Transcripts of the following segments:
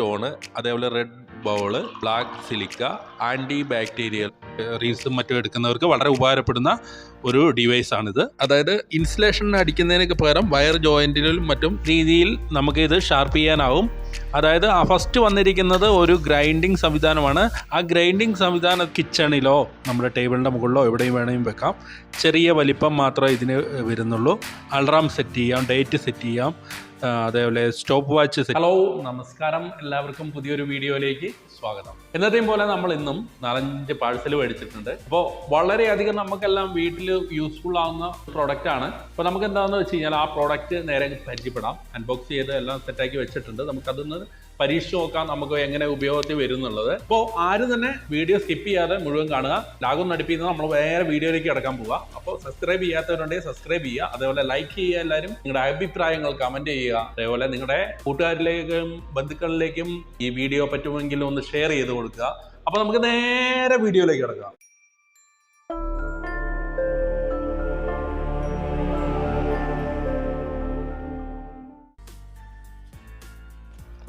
Stone അതേപോലെ red bowl black silica antibacterial റീൽസും മറ്റും എടുക്കുന്നവർക്ക് വളരെ ഉപകാരപ്പെടുന്ന ഒരു ഡിവൈസ് ആണിത്. അതായത് ഇൻസുലേഷൻ അടിക്കുന്നതിനൊക്കെ പകരം വയർ ജോയിന്റിലും മറ്റും രീതിയിൽ നമുക്ക് ഇത് ഷാർപ്പ് ചെയ്യാനാവും. അതായത് ആ ഫസ്റ്റ് വന്നിരിക്കുന്നത് ഒരു ഗ്രൈൻഡിങ് സംവിധാനമാണ്. ആ ഗ്രൈൻഡിങ് സംവിധാനം കിച്ചണിലോ നമ്മുടെ ടേബിളിന്റെ മുകളിലോ എവിടെയും വേണമെങ്കിലും വെക്കാം. ചെറിയ വലിപ്പം മാത്രമേ ഇതിന് വരുന്നുള്ളൂ. അൾറാം സെറ്റ് ചെയ്യാം ഡേറ്റ് സെറ്റ് ചെയ്യാം. അതേപോലെ സ്റ്റോപ്പ് വാച്ച് ഹലോ നമസ്കാരം. എല്ലാവർക്കും പുതിയൊരു വീഡിയോയിലേക്ക് സ്വാഗതം. എന്നത്തെയും പോലെ നമ്മൾ ഇന്നും നാലഞ്ച് പാഴ്സൽ മേടിച്ചിട്ടുണ്ട്. അപ്പോൾ വളരെയധികം നമുക്കെല്ലാം വീട്ടിൽ യൂസ്ഫുൾ ആവുന്ന പ്രോഡക്റ്റ് ആണ്. അപ്പോൾ നമുക്ക് എന്താണെന്ന് വെച്ച് കഴിഞ്ഞാൽ ആ പ്രോഡക്റ്റ് നേരെ പരിചയപ്പെടാം. അൺബോക്സ് ചെയ്ത് എല്ലാം സെറ്റാക്കി വെച്ചിട്ടുണ്ട്. നമുക്കതൊന്ന് പരീക്ഷിച്ച് നോക്കാം നമുക്ക് എങ്ങനെ ഉപയോഗത്തിൽ വരും എന്നുള്ളത് അപ്പോൾ ആരും തന്നെ വീഡിയോ സ്കിപ്പ് ചെയ്യാതെ മുഴുവൻ കാണുക. ലാഗും നടിപ്പിക്കുന്നത് നമ്മൾ വേറെ വീഡിയോയിലേക്ക് കിടക്കാൻ പോവുക അപ്പോൾ സബ്സ്ക്രൈബ് ചെയ്യാത്തവരുണ്ടെങ്കിൽ സബ്സ്ക്രൈബ് ചെയ്യുക. അതേപോലെ ലൈക്ക് ചെയ്യുക എല്ലാവരും. നിങ്ങളുടെ അഭിപ്രായങ്ങൾ കമന്റ് ചെയ്യുക. അതേപോലെ നിങ്ങളുടെ കൂട്ടുകാരിലേക്കും ബന്ധുക്കളിലേക്കും ഈ വീഡിയോ പറ്റുമെങ്കിൽ ഒന്ന് ഷെയർ ചെയ്ത് കൊടുക്കുക. അപ്പോൾ നമുക്ക് നേരെ വീഡിയോയിലേക്ക് കിടക്കാം.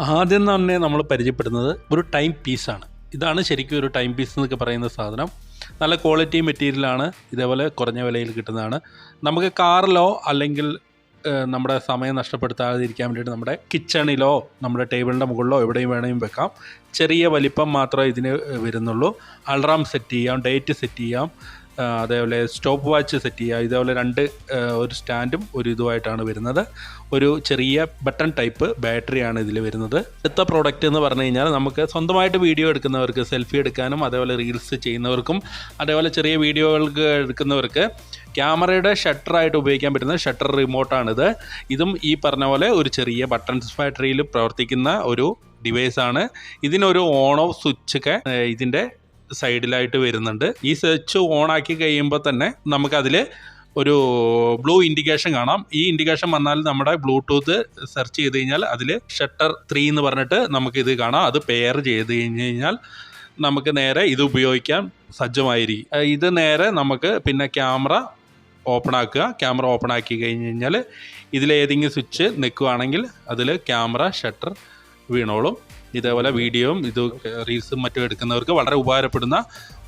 ആദ്യം തന്നെ നമ്മൾ പരിചയപ്പെടുന്നത് ഒരു ടൈം പീസാണ് ഇതാണ് ശരിക്കും ഒരു ടൈം പീസ് എന്നൊക്കെ പറയുന്ന സാധനം. നല്ല ക്വാളിറ്റി മെറ്റീരിയലാണ് ഇതേപോലെ കുറഞ്ഞ വിലയിൽ കിട്ടുന്നതാണ്. നമുക്ക് കാറിലോ അല്ലെങ്കിൽ നമ്മുടെ സമയം നഷ്ടപ്പെടുത്താതിരിക്കാൻ വേണ്ടിയിട്ട് നമ്മുടെ കിച്ചണിലോ നമ്മുടെ ടേബിളിന്റെ മുകളിലോ എവിടെയും വേണമെങ്കിലും വെക്കാം. ചെറിയ വലിപ്പം മാത്രമേ ഇതിന് വരുന്നുള്ളൂ. അൾറാം സെറ്റ് ചെയ്യാം ഡേറ്റ് സെറ്റ് ചെയ്യാം. അതേപോലെ സ്റ്റോപ്പ് വാച്ച് സെറ്റ് ചെയ്യുക. ഇതേപോലെ രണ്ട് ഒരു സ്റ്റാൻഡും ഒരു ഇതുമായിട്ടാണ് വരുന്നത്. ഒരു ചെറിയ ബട്ടൺ ടൈപ്പ് ബാറ്ററിയാണ് ഇതിൽ വരുന്നത്. അടുത്ത പ്രോഡക്റ്റ് എന്ന് പറഞ്ഞു കഴിഞ്ഞാൽ നമുക്ക് സ്വന്തമായിട്ട് വീഡിയോ എടുക്കുന്നവർക്ക് സെൽഫി എടുക്കാനും അതേപോലെ റീൽസ് ചെയ്യുന്നവർക്കും അതേപോലെ ചെറിയ വീഡിയോകൾക്ക് എടുക്കുന്നവർക്ക് ക്യാമറയുടെ ഷട്ടറായിട്ട് ഉപയോഗിക്കാൻ പറ്റുന്ന ഷട്ടർ റിമോട്ടാണിത്. ഇതും ഈ പറഞ്ഞ പോലെ ഒരു ചെറിയ ബട്ടൺസ് ബാറ്ററിയിൽ പ്രവർത്തിക്കുന്ന ഒരു ഡിവൈസാണ് ഇതിനൊരു ഓൺ ഓഫ് സ്വിച്ചൊക്കെ ഇതിന്റെ സൈഡിലായിട്ട് വരുന്നുണ്ട്. ഈ സ്വിച്ച് ഓൺ ആക്കി കഴിയുമ്പോൾ തന്നെ നമുക്കതിൽ ഒരു ബ്ലൂ ഇൻഡിക്കേഷൻ കാണാം. ഈ ഇൻഡിക്കേഷൻ വന്നാൽ നമ്മുടെ ബ്ലൂടൂത്ത് സെർച്ച് ചെയ്ത് കഴിഞ്ഞാൽ അതിൽ ഷട്ടർ ത്രീ എന്ന് പറഞ്ഞിട്ട് നമുക്കിത് കാണാം. അത് പെയർ ചെയ്ത് കഴിഞ്ഞ് കഴിഞ്ഞാൽ നമുക്ക് നേരെ ഇത് ഉപയോഗിക്കാൻ സജ്ജമായിരിക്കും ഇത് നേരെ നമുക്ക് പിന്നെ ക്യാമറ ഓപ്പൺ ആക്കുക. ക്യാമറ ഓപ്പൺ ആക്കി കഴിഞ്ഞ് കഴിഞ്ഞാൽ ഇതിലേതെങ്കിലും സ്വിച്ച് നിൽക്കുകയാണെങ്കിൽ അതിൽ ക്യാമറ ഷട്ടർ വീണോളും. ഇതേപോലെ വീഡിയോയും ഇത് റീൽസും മറ്റും എടുക്കുന്നവർക്ക് വളരെ ഉപകാരപ്പെടുന്ന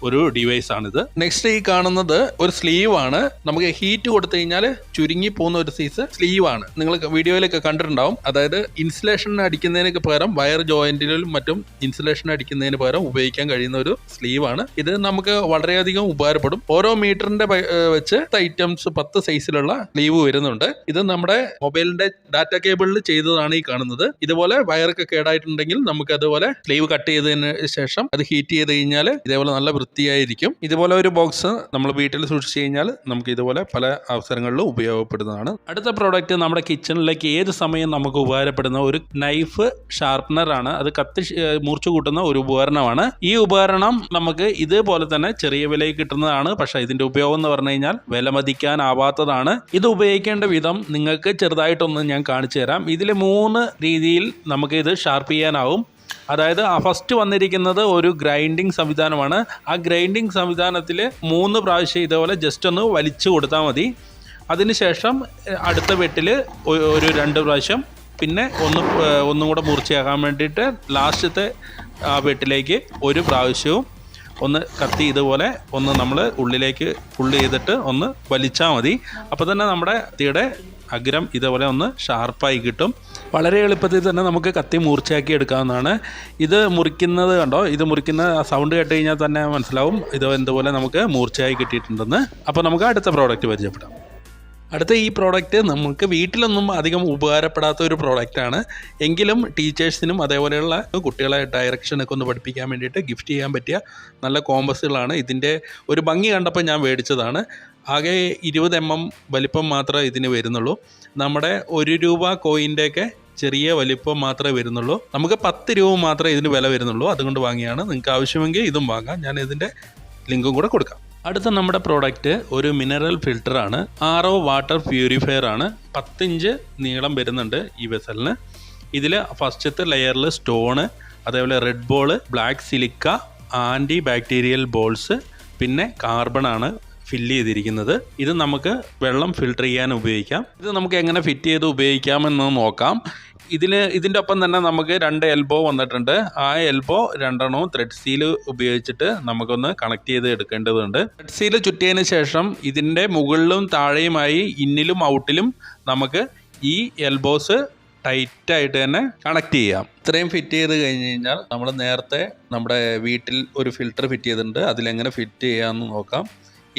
ഒരു ഡിവൈസ് ആണിത്. നെക്സ്റ്റ് ഈ കാണുന്നത് ഒരു സ്ലീവ് ആണ്. നമുക്ക് ഹീറ്റ് കൊടുത്തു കഴിഞ്ഞാൽ ചുരുങ്ങി പോകുന്ന ഒരു സൈസ് സ്ലീവ് ആണ്. നിങ്ങൾ വീഡിയോയിലൊക്കെ കണ്ടിട്ടുണ്ടാവും. അതായത് ഇൻസുലേഷൻ അടിക്കുന്നതിനൊക്കെ പകരം വയർ ജോയിന്റിലും മറ്റും ഇൻസുലേഷൻ അടിക്കുന്നതിന് പകരം ഉപയോഗിക്കാൻ കഴിയുന്ന ഒരു സ്ലീവ് ആണ്. ഇത് നമുക്ക് വളരെയധികം ഉപകാരപ്പെടും. ഓരോ മീറ്ററിന്റെ വെച്ച് ഐറ്റംസ് പത്ത് സൈസിലുള്ള സ്ലീവ് വരുന്നുണ്ട്. ഇത് നമ്മുടെ മൊബൈലിന്റെ ഡാറ്റ കേബിളിൽ ചെയ്തതാണ് ഈ കാണുന്നത്. ഇതുപോലെ വയറൊക്കെ കേടായിട്ടുണ്ടെങ്കിൽ നമുക്ക് അതുപോലെ സ്ലീവ് കട്ട് ചെയ്തതിന് ശേഷം അത് ഹീറ്റ് ചെയ്ത് കഴിഞ്ഞാൽ ഇതേപോലെ നല്ല വൃത്തിയായിരിക്കും. ഇതുപോലെ ഒരു ബോക്സ് നമ്മൾ വീട്ടിൽ സൂക്ഷിച്ചു കഴിഞ്ഞാൽ നമുക്ക് ഇതുപോലെ പല അവസരങ്ങളിലും ഉപയോഗപ്പെടുന്നതാണ്. അടുത്ത പ്രോഡക്റ്റ് നമ്മുടെ കിച്ചണിലേക്ക് ഏത് സമയം നമുക്ക് ഉപകാരപ്പെടുന്ന ഒരു നൈഫ് ഷാർപ്പ്നർ ആണ്. അത് കത്തി മുറിച്ചു കൂട്ടുന്ന ഒരു ഉപകരണമാണ്. ഈ ഉപകരണം നമുക്ക് ഇതുപോലെ തന്നെ ചെറിയ വിലയിൽ കിട്ടുന്നതാണ്. പക്ഷേ ഇതിന്റെ ഉപയോഗം എന്ന് പറഞ്ഞു കഴിഞ്ഞാൽ വിലമതിക്കാനാവാത്തതാണ് ഇത് ഉപയോഗിക്കേണ്ട വിധം നിങ്ങൾക്ക് ചെറുതായിട്ടൊന്ന് ഞാൻ കാണിച്ചു തരാം. ഇതിൽ മൂന്ന് രീതിയിൽ നമുക്ക് ഇത് ഷാർപ്പ് ചെയ്യാനാവും. അതായത് ആ ഫസ്റ്റ് വന്നിരിക്കുന്നത് ഒരു ഗ്രൈൻഡിങ് സംവിധാനമാണ്. ആ ഗ്രൈൻഡിങ് സംവിധാനത്തിൽ മൂന്ന് പ്രാവശ്യം ഇതേപോലെ ജസ്റ്റ് ഒന്ന് വലിച്ചു കൊടുത്താൽ മതി. അതിനുശേഷം അടുത്ത വെട്ടിൽ ഒരു രണ്ട് പ്രാവശ്യം പിന്നെ ഒന്ന് ഒന്നും കൂടെ മൂർച്ചയാക്കാൻ വേണ്ടിയിട്ട് ലാസ്റ്റത്തെ ആ വെട്ടിലേക്ക് ഒരു പ്രാവശ്യവും ഒന്ന് കത്തി ഇതുപോലെ ഒന്ന് നമ്മൾ ഉള്ളിലേക്ക് പുള്ളി ചെയ്തിട്ട് ഒന്ന് വലിച്ചാൽ മതി. അപ്പോൾ തന്നെ നമ്മുടെ കത്തിയുടെ അഗ്രം ഇതേപോലെ ഒന്ന് ഷാർപ്പായി കിട്ടും. വളരെ എളുപ്പത്തിൽ തന്നെ നമുക്ക് കത്തി മൂർച്ചയാക്കി എടുക്കാവുന്നതാണ്. ഇത് മുറിക്കുന്നത് കണ്ടോ? ഇത് മുറിക്കുന്ന സൗണ്ട് കേട്ട് കഴിഞ്ഞാൽ തന്നെ മനസ്സിലാവും ഇത് എന്തുപോലെ നമുക്ക് മൂർച്ചയായി കിട്ടിയിട്ടുണ്ടെന്ന്. അപ്പോൾ നമുക്ക് അടുത്ത പ്രോഡക്റ്റ് പരിചയപ്പെടാം. അടുത്ത ഈ പ്രോഡക്റ്റ് നമുക്ക് വീട്ടിലൊന്നും അധികം ഉപകാരപ്പെടാത്ത ഒരു പ്രോഡക്റ്റാണ് എങ്കിലും ടീച്ചേഴ്സിനും അതേപോലെയുള്ള കുട്ടികളെ ഡയറക്ഷനൊക്കെ ഒന്ന് പഠിപ്പിക്കാൻ വേണ്ടിയിട്ട് ഗിഫ്റ്റ് ചെയ്യാൻ പറ്റിയ നല്ല കോമ്പസുകളാണ് ഇതിന്റെ ഒരു ഭംഗി കണ്ടപ്പോൾ ഞാൻ മേടിച്ചതാണ്. ആകെ ഇരുപത് എം എം വലിപ്പം മാത്രമേ ഇതിന് വരുന്നുള്ളൂ. നമ്മുടെ ഒരു രൂപ കോയിന്റെയൊക്കെ ചെറിയ വലിപ്പം മാത്രമേ വരുന്നുള്ളൂ. നമുക്ക് പത്ത് രൂപ മാത്രമേ ഇതിന് വില വരുന്നുള്ളൂ. അതുകൊണ്ട് വാങ്ങിയാണ്. നിങ്ങൾക്ക് ആവശ്യമെങ്കിൽ ഇതും വാങ്ങാം. ഞാൻ ഇതിന്റെ ലിങ്കും കൂടെ കൊടുക്കാം. അടുത്ത നമ്മുടെ പ്രോഡക്റ്റ് ഒരു മിനറൽ ഫിൽറ്ററാണ് ആർ ഒ വാട്ടർ പ്യൂരിഫയർ ആണ്. പത്തിഞ്ച് നീളം വരുന്നുണ്ട് ഈ വെസലിന് ഇതിൽ ഫസ്റ്റത്തെ ലെയറിൽ സ്റ്റോണ് അതേപോലെ red ball black silica antibacterial balls പിന്നെ കാർബൺ ആണ് ഫില്ല് ചെയ്തിരിക്കുന്നത്. ഇത് നമുക്ക് വെള്ളം ഫിൽട്ടർ ചെയ്യാൻ ഉപയോഗിക്കാം. ഇത് നമുക്ക് എങ്ങനെ ഫിറ്റ് ചെയ്ത് ഉപയോഗിക്കാമെന്ന് നോക്കാം. ഇതിന് ഇതിന്റെ ഒപ്പം തന്നെ നമുക്ക് രണ്ട് എൽബോ വന്നിട്ടുണ്ട്. ആ എൽബോ രണ്ടെണ്ണവും ത്രെഡ് സീൽ ഉപയോഗിച്ചിട്ട് നമുക്കൊന്ന് കണക്ട് ചെയ്ത് എടുക്കേണ്ടതുണ്ട്. ത്രെഡ് സീൽ ചുറ്റിയതിന് ശേഷം ഇതിന്റെ മുകളിലും താഴെയുമായി ഇന്നിലും ഔട്ടിലും നമുക്ക് ഈ എൽബോസ് ടൈറ്റായിട്ട് തന്നെ കണക്ട് ചെയ്യാം. ഇത്രയും ഫിറ്റ് ചെയ്ത് കഴിഞ്ഞ് കഴിഞ്ഞാൽ നമ്മൾ നേരത്തെ നമ്മുടെ വീട്ടിൽ ഒരു ഫിൽറ്റർ ഫിറ്റ് ചെയ്തിട്ടുണ്ട്. അതിലെങ്ങനെ ഫിറ്റ് ചെയ്യാമെന്ന് നോക്കാം.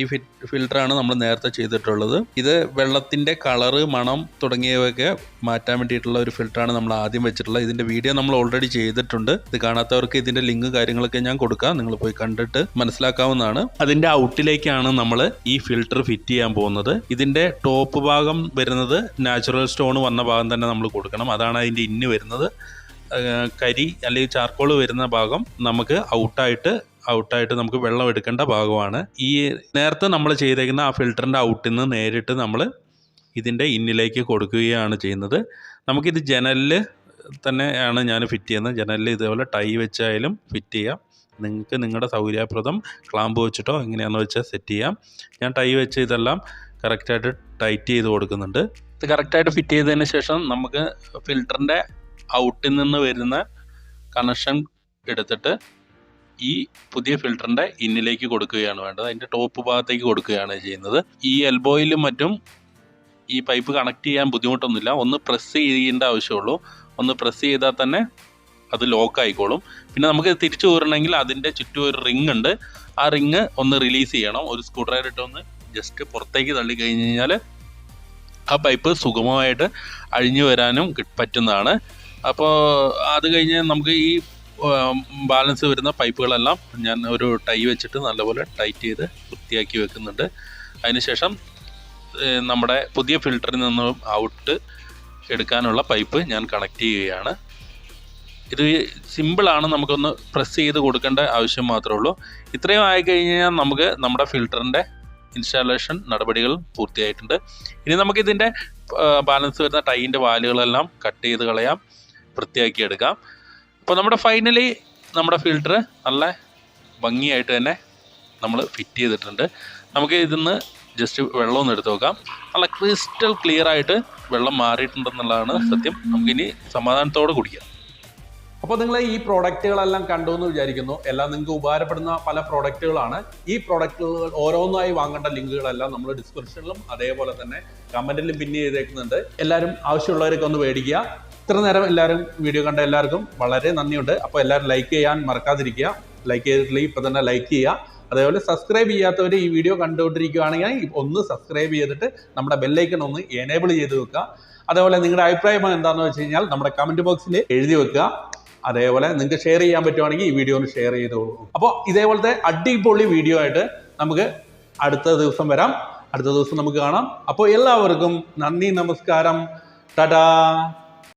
ഈ ഫിൽറ്ററാണ് നമ്മൾ നേരത്തെ ചെയ്തിട്ടുള്ളത്. ഇത് വെള്ളത്തിന്റെ കളറ് മണം തുടങ്ങിയവയൊക്കെ മാറ്റാൻ വേണ്ടിയിട്ടുള്ള ഒരു ഫിൽറ്ററാണ് നമ്മൾ ആദ്യം വെച്ചിട്ടുള്ളത്. ഇതിന്റെ വീഡിയോ നമ്മൾ ഓൾറെഡി ചെയ്തിട്ടുണ്ട്. ഇത് കാണാത്തവർക്ക് ഇതിന്റെ ലിങ്ക് കാര്യങ്ങളൊക്കെ ഞാൻ കൊടുക്കാം. നിങ്ങൾ പോയി കണ്ടിട്ട് മനസ്സിലാക്കാവുന്നതാണ്. അതിന്റെ ഔട്ടിലേക്കാണ് നമ്മൾ ഈ ഫിൽറ്റർ ഫിറ്റ് ചെയ്യാൻ പോകുന്നത്. ഇതിന്റെ ടോപ്പ് ഭാഗം വരുന്നത് നാച്ചുറൽ സ്റ്റോൺ വന്ന ഭാഗം തന്നെ നമ്മൾ കൊടുക്കണം. അതാണ് അതിന്റെ ഇന്ന് വരുന്നത്. കരി അല്ലെങ്കിൽ ചാർക്കോൾ വരുന്ന ഭാഗം നമുക്ക് ഔട്ടായിട്ട് ഔട്ടായിട്ട് നമുക്ക് വെള്ളം എടുക്കേണ്ട ഭാഗമാണ്. ഈ നേരത്തെ നമ്മൾ ചെയ്തേക്കുന്ന ആ ഫിൽറ്ററിന്റെ ഔട്ടിൽ നിന്ന് നേരിട്ട് നമ്മൾ ഇതിന്റെ ഇന്നിലേക്ക് കൊടുക്കുകയാണ് ചെയ്യുന്നത്. നമുക്കിത് ജനലിൽ തന്നെയാണ് ഞാൻ ഫിറ്റ് ചെയ്യുന്നത്. ജനലിൽ ഇതേപോലെ ടൈ വെച്ചായാലും ഫിറ്റ് ചെയ്യാം. നിങ്ങൾക്ക് നിങ്ങളുടെ സൗകര്യപ്രദം ക്ലാമ്പ് വെച്ചിട്ടോ എങ്ങനെയാണെന്ന് വെച്ചാൽ സെറ്റ് ചെയ്യാം. ഞാൻ ടൈ വെച്ച് ഇതെല്ലാം കറക്റ്റായിട്ട് ടൈറ്റ് ചെയ്ത് കൊടുക്കുന്നുണ്ട്. ഇത് കറക്റ്റായിട്ട് ഫിറ്റ് ചെയ്തതിന് ശേഷം നമുക്ക് ഫിൽറ്ററിന്റെ ഔട്ടിൽ നിന്ന് വരുന്ന കണക്ഷൻ എടുത്തിട്ട് ഈ പുതിയ ഫിൽറ്ററിന്റെ ഇന്നിലേക്ക് കൊടുക്കുകയാണ് വേണ്ടത്. അതിന്റെ ടോപ്പ് ഭാഗത്തേക്ക് കൊടുക്കുകയാണ് ചെയ്യുന്നത്. ഈ എൽബോയിലും മറ്റും ഈ പൈപ്പ് കണക്ട് ചെയ്യാൻ ബുദ്ധിമുട്ടൊന്നുമില്ല. ഒന്ന് പ്രസ് ചെയ്യേണ്ട ആവശ്യമുള്ളൂ. ഒന്ന് പ്രസ് ചെയ്താൽ തന്നെ അത് ലോക്ക് ആയിക്കോളും. പിന്നെ നമുക്ക് തിരിച്ചു പോരണമെങ്കിൽ അതിന്റെ ചുറ്റും ഒരു റിങ് ഉണ്ട്. ആ റിങ് ഒന്ന് റിലീസ് ചെയ്യണം. ഒരു സ്ക്രൂ ഡ്രൈവർ ഇട്ട് ഒന്ന് ജസ്റ്റ് പുറത്തേക്ക് തള്ളി കഴിഞ്ഞ് കഴിഞ്ഞാൽ ആ പൈപ്പ് സുഗമമായിട്ട് അഴിഞ്ഞു വരാനും പറ്റുന്നതാണ്. അപ്പോൾ അത് കഴിഞ്ഞ് നമുക്ക് ഈ ബാലൻസ് വരുന്ന പൈപ്പുകളെല്ലാം ഞാൻ ഒരു ടൈ വെച്ചിട്ട് നല്ലപോലെ ടൈറ്റ് ചെയ്ത് വൃത്തിയാക്കി വെക്കുന്നുണ്ട്. അതിനുശേഷം നമ്മുടെ പുതിയ ഫിൽറ്ററിൽ നിന്ന് ഔട്ട് എടുക്കാനുള്ള പൈപ്പ് ഞാൻ കണക്ട് ചെയ്യുകയാണ്. ഇത് സിമ്പിളാണ് നമുക്കൊന്ന് പ്രസ് ചെയ്ത് കൊടുക്കേണ്ട ആവശ്യം മാത്രമേ ഉള്ളൂ. ഇത്രയും ആയി കഴിഞ്ഞാൽ നമുക്ക് നമ്മുടെ ഫിൽറ്ററിന്റെ ഇൻസ്റ്റാളേഷൻ നടപടികൾ പൂർത്തിയായിട്ടുണ്ട്. ഇനി നമുക്കിതിന്റെ ബാലൻസ് വരുന്ന ടൈന്റെ വാലുകളെല്ലാം കട്ട് ചെയ്ത് കളയാം വൃത്തിയാക്കി എടുക്കാം. അപ്പോൾ നമ്മുടെ ഫൈനലി നമ്മുടെ ഫിൽറ്റർ നല്ല ഭംഗിയായിട്ട് തന്നെ നമ്മൾ ഫിറ്റ് ചെയ്തിട്ടുണ്ട്. നമുക്ക് ഇതിന്ന് ജസ്റ്റ് വെള്ളം ഒന്ന് എടുത്ത് നോക്കാം. നല്ല ക്രിസ്റ്റൽ ക്ലിയർ ആയിട്ട് വെള്ളം മാറിയിട്ടുണ്ടെന്നുള്ളതാണ് സത്യം. നമുക്കിനി സമാധാനത്തോടെ കുടിക്കാം. അപ്പോൾ നിങ്ങൾ ഈ പ്രോഡക്റ്റുകളെല്ലാം കണ്ടു എന്ന് വിചാരിക്കുന്നു. എല്ലാം നിങ്ങൾക്ക് ഉപകാരപ്പെടുന്ന പല പ്രോഡക്റ്റുകളാണ് ഈ പ്രോഡക്റ്റുകൾ ഓരോന്നായി വാങ്ങേണ്ട ലിങ്കുകളെല്ലാം നമ്മൾ ഡിസ്ക്രിപ്ഷനിലും അതേപോലെ തന്നെ കമന്റിലും പിൻ ചെയ്തേക്കുന്നുണ്ട്. എല്ലാവരും ആവശ്യമുള്ളവരൊക്കെ ഒന്ന് മേടിക്കുക. ഇത്ര നേരം എല്ലാവരും വീഡിയോ കണ്ട എല്ലാവർക്കും വളരെ നന്ദിയുണ്ട്. അപ്പോൾ എല്ലാവരും ലൈക്ക് ചെയ്യാൻ മറക്കാതിരിക്കുക. ലൈക്ക് ചെയ്തിട്ടില്ലെങ്കിൽ ഇപ്പോൾ തന്നെ ലൈക്ക് ചെയ്യുക. അതേപോലെ സബ്സ്ക്രൈബ് ചെയ്യാത്തവർ ഈ വീഡിയോ കണ്ടുകൊണ്ടിരിക്കുകയാണെങ്കിൽ ഒന്ന് സബ്സ്ക്രൈബ് ചെയ്തിട്ട് നമ്മുടെ ബെല്ലൈക്കൺ ഒന്ന് എനേബിൾ ചെയ്ത് വെക്കുക. അതേപോലെ നിങ്ങളുടെ അഭിപ്രായം എന്താണെന്ന് വെച്ച് കഴിഞ്ഞാൽ നമ്മുടെ കമന്റ് ബോക്സിൽ എഴുതി വെക്കുക. അതേപോലെ നിങ്ങൾക്ക് ഷെയർ ചെയ്യാൻ പറ്റുവാണെങ്കിൽ ഈ വീഡിയോ ഒന്ന് ഷെയർ ചെയ്തോളൂ. അപ്പോൾ ഇതേപോലത്തെ അടിപൊളി വീഡിയോ ആയിട്ട് നമുക്ക് അടുത്ത ദിവസം വരാം. അടുത്ത ദിവസം നമുക്ക് കാണാം. അപ്പോൾ എല്ലാവർക്കും നന്ദി നമസ്കാരം. ടാറ്റാ.